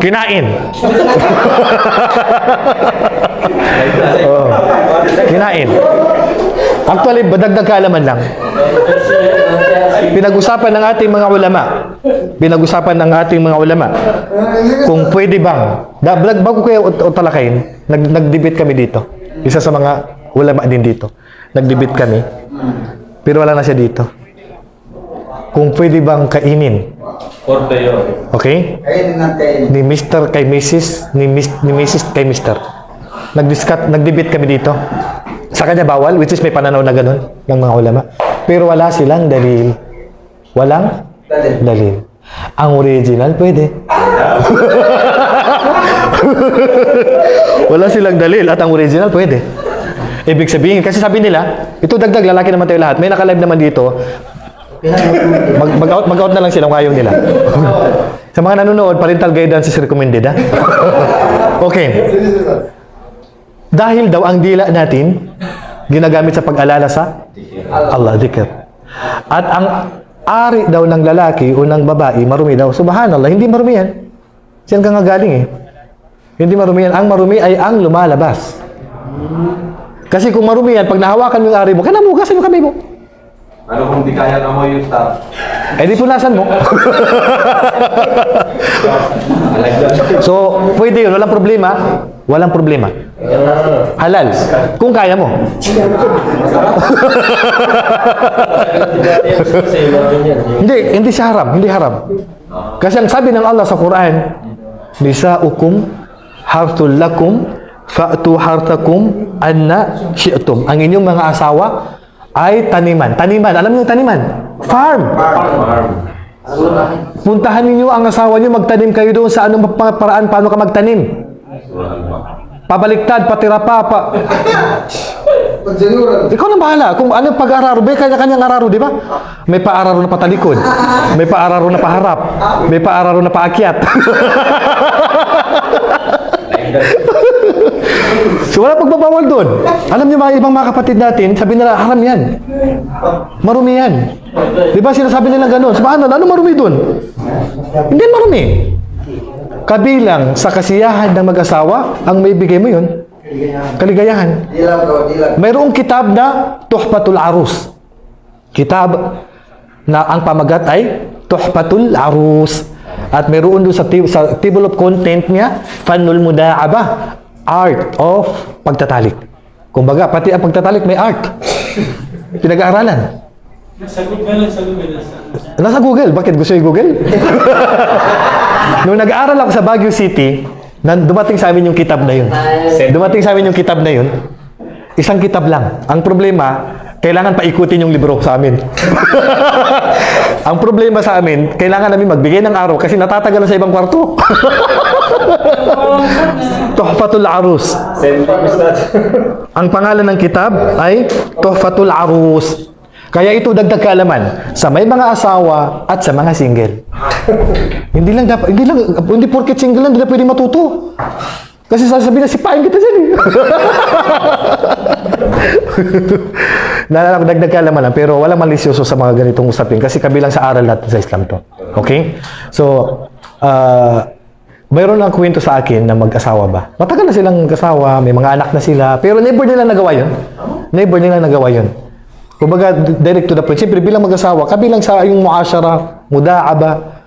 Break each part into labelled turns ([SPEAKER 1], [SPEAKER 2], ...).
[SPEAKER 1] Kinain. oh. Kinain. Actually, badagdag kaalaman lang. Pinag-usapan ng ating mga ulama. Pinag-usapan ng ating mga ulama. Kung pwede bang, da, bago kayo ut- utalakayin, nag, nag-debate kami dito. Isa sa mga ulama din dito. Nag-debate kami. Pero wala na siya dito. Kung pwede bang kainin.
[SPEAKER 2] For the
[SPEAKER 1] Okay?
[SPEAKER 3] Kainin ng kainin.
[SPEAKER 1] ni Mr. kay Mrs. ni, Miss, ni Mrs. kay Mr. Nag-discuss, nag-debate kami dito. Sa kanya bawal, which is may pananaw na ganun ng mga ulama. Pero wala silang dalil. Walang
[SPEAKER 3] Dalil.
[SPEAKER 1] dalil. Ang original, pwede. wala silang dalil at ang original, pwede. Ibig sabihin, kasi sabi nila, ito dagdag, lalaki naman tayo lahat. May naka-live naman dito, mag, mag-out, mag-out na lang sila kung ayaw nila. Sa mga nanonood, parental guidance is recommended, ha? okay. Dahil daw ang dila natin, ginagamit sa pag-alala sa Allah, dhikr. At ang ari daw ng lalaki o ng babae, marumi daw. Subhanallah, hindi marumi yan. Siyan ka nga galing eh. Hindi marumi yan. Ang marumi ay ang lumalabas. Kasi kung marumi yan, pag nahawakan mo yung ari mo, kaya namugasan yung kamay mo.
[SPEAKER 2] Ano kung di kaya amoy yung staff?
[SPEAKER 1] Eh di punasan mo. so, pwede yun. Walang problema. Walang problema. Halal. Kung kaya mo. hindi, hindi siya haram. Hindi haram. Kasi ang sabi ng Allah sa Quran, Nisa'ukum hartul lakum fa'tu hartakum anna syi'tum. Ang inyong mga asawa ay taniman. Taniman. Alam niyo yung taniman? Farm.
[SPEAKER 2] Farm.
[SPEAKER 1] Puntahan ninyo ang asawa niyo, magtanim kayo doon sa anong pa- paraan paano ka magtanim. Pabaliktad, patira pa, pa. Ikaw na bahala. Kung ano pag-araro, may kanya-kanyang araro, di ba? May paararo na patalikod. May paararo na paharap. May paararo na paakyat. wala pagbabawal doon. Alam niyo mga ibang mga kapatid natin, sabi nila, haram yan. Marumi yan. Di ba sinasabi nila gano'n? Sabahan ano marumi doon? Hindi marumi. Kabilang sa kasiyahan ng mag-asawa, ang may bigay mo yun, kaligayahan. Mayroong kitab na Tuhfatul Arus. Kitab na ang pamagat ay Tuhfatul Arus. At mayroon doon sa, sa table of content niya, Fanul Muda'aba, Art of Pagtatalik. Kumbaga, pati ang pagtatalik may art. Pinag-aaralan.
[SPEAKER 4] Sa Google, sa Google.
[SPEAKER 1] Nasa Google. Bakit? Gusto yung Google? Nung nag-aaral ako sa Baguio City, nan dumating sa amin yung kitab na yun. Dumating sa amin yung kitab na yun. Isang kitab lang. Ang problema, kailangan paikutin yung libro sa amin. Ang problema sa amin, kailangan namin magbigay ng araw kasi natatagalan sa ibang kwarto. Tuhfatul Arus. Ang pangalan ng kitab ay Tuhfatul Arus. Kaya ito dagdag kaalaman sa may mga asawa at sa mga single. hindi lang dapat, hindi lang, hindi porket single lang, hindi na pwede matuto. Kasi sasabihin na, sipain kita dyan eh. Naalala ko, dagdag kaalaman lang, pero walang malisyoso sa mga ganitong usapin kasi kabilang sa aral natin sa Islam to. Okay? So, ah, mayroon lang kwento sa akin na mag-asawa ba. Matagal na silang mag-asawa, may mga anak na sila, pero never nila nagawa yun. Never nila nagawa yun. Kumbaga, direct to the point. Siyempre, bilang mag-asawa, kabilang sa yung muasyara, muda'aba,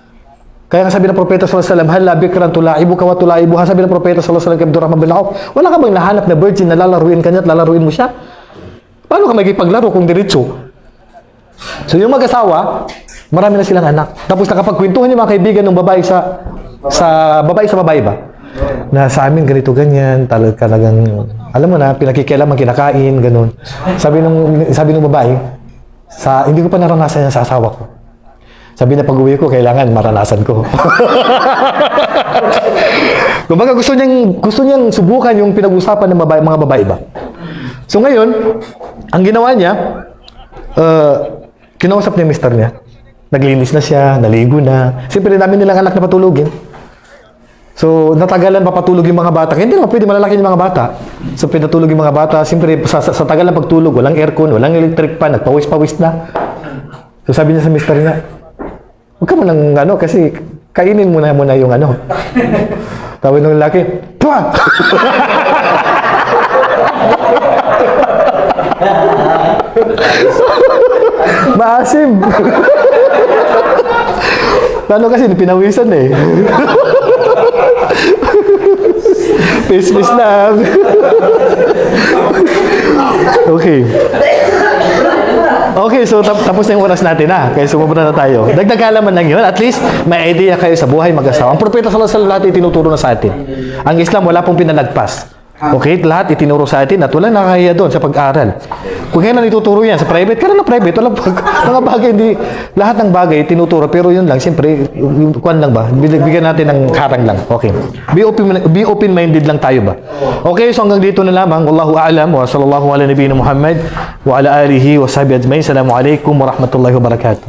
[SPEAKER 1] kaya nga sabi ng Propeta sallallahu alaihi wasallam, "Hala bikran tulaibu ka wa tulaibu." Ha sabi ng Propeta sallallahu alaihi wasallam Abdurrahman bin Auf, wala ka bang nahanap na virgin na lalaruin kanya at lalaruin mo siya? Paano ka makipaglaro kung diretso? So yung mag-asawa, marami na silang anak. Tapos nakapagkwentuhan yung mga kaibigan ng babae sa sa babae sa babae ba? Na sa amin ganito ganyan, talaga talagang alam mo na pinakikialaman kinakain ganun. Sabi nung sabi nung babae, sa hindi ko pa naranasan yan sa asawa ko. Sabi na pag-uwi ko, kailangan maranasan ko. Kumbaga gusto niyang, gusto niyang subukan yung pinag-usapan ng babae, mga babae ba. So ngayon, ang ginawa niya, uh, kinausap niya yung mister niya. Naglinis na siya, naligo na. Siyempre, dami nilang anak na patulugin. So, natagalan papatulog yung mga bata. Hindi naman pwede malalaki yung mga bata. So, pinatulog yung mga bata. Siyempre, sa, sa, sa tagal ng pagtulog, walang aircon, walang electric pan, nagpawis-pawis na. So, sabi niya sa mister niya, huwag ka mo lang, ano, kasi kainin mo na muna yung ano. Tawag ng lalaki, Pwa! Maasim. Paano kasi pinawisan eh. Face-face lang. okay. Okay, so tap- tapos na yung oras natin ha. Kaya sumubra na tayo. Dagdag kalaman lang yun. At least, may idea kayo sa buhay mag-asawa. Ang propeta wasallam lahat itinuturo na sa atin. Ang Islam, wala pong pinalagpas. Okay, lahat itinuro sa atin at walang nakahiya doon sa pag-aral. Kung kailan ituturo yan sa private, kailan na private, walang pag, mga bagay, hindi, lahat ng bagay tinuturo, pero yun lang, siyempre, yung, kwan lang ba, Big- bigyan natin ng harang lang. Okay. Be open, be open-minded lang tayo ba? Okay, so hanggang dito na lamang. Wallahu a'lam wa sallallahu ala nabiyina Muhammad wa ala alihi wa sahbihi ajma'in. Assalamu alaikum wa rahmatullahi wa barakatuh.